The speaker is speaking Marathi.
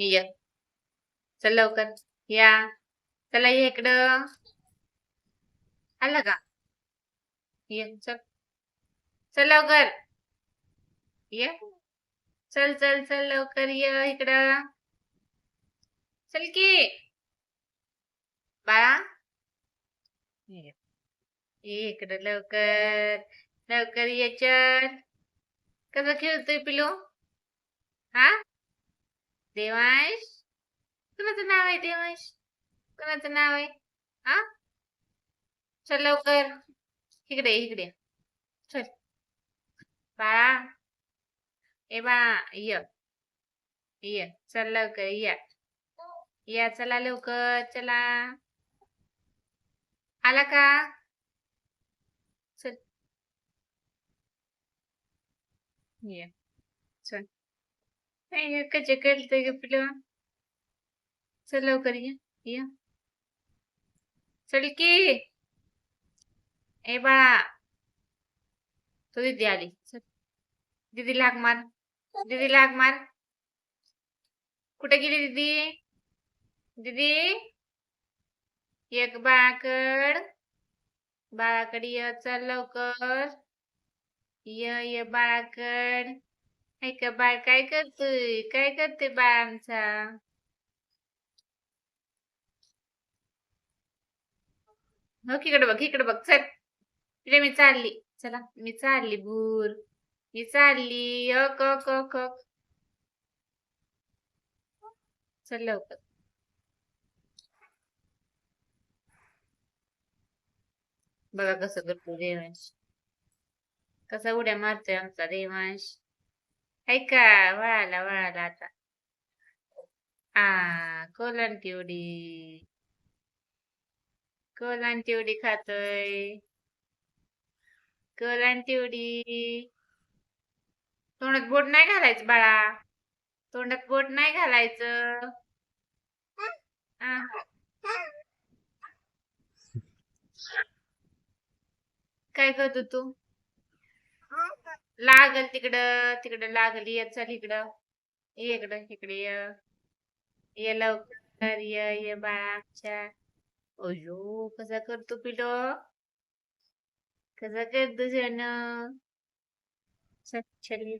ये. चल लवकर. या चला ये इकडं. आलं का? ये चल. चल लवकर. ये. चल चल चल लवकर ये इकडं. चल की. बाळा. ये. ये इकडं लवकर. लवकर ये चल. कसं खेळतोय पिलू? हा? देवांश? कुणाचं नाव आहे देवांश? कुणाचं नाव आहे? हा? चल लवकर. इकडे इकडे. ये. चल. बाळा. ए बाळा ये. ये. चल लवकर या. या चला लवकर चला. आला का? चल. ये. चल. नाही कचे कळतंय पिलं चल लवकर ये ये चल की ए बाळा तो दीदी आली चल दिदी लाग मार दीदी लाग मार कुठे गेली दीदी दीदी एक बाळाकड बाळाकड ये चल लवकर ये ये बाळाकड ऐ का बाळ काय करतोय काय करते बाळ आमचा हो इकडे बघ इकडे बघ चल इकडे मी चालली चला मी चालली भूर मी चालली अक अक अक अक. चल लवकर बघा कसं करतो देवांश कसा उड्या मारतोय आमचा देवांश ऐका वळाला वळाला आता आ कोलांटी उडी कोलांटी उडी खातोय कोलांटी उडी तोंडात बोट नाही घालायचं बाळा. तोंडात बोट नाही घालायचं. काय करतो तू? लागल तिकडं तिकडं लागल ये चल इकडं. ये इकडं इकडे ये. ये लवकर ये ये बाळा आमच्या अयो कसा करतो पिलो? कसा करतो जण? चल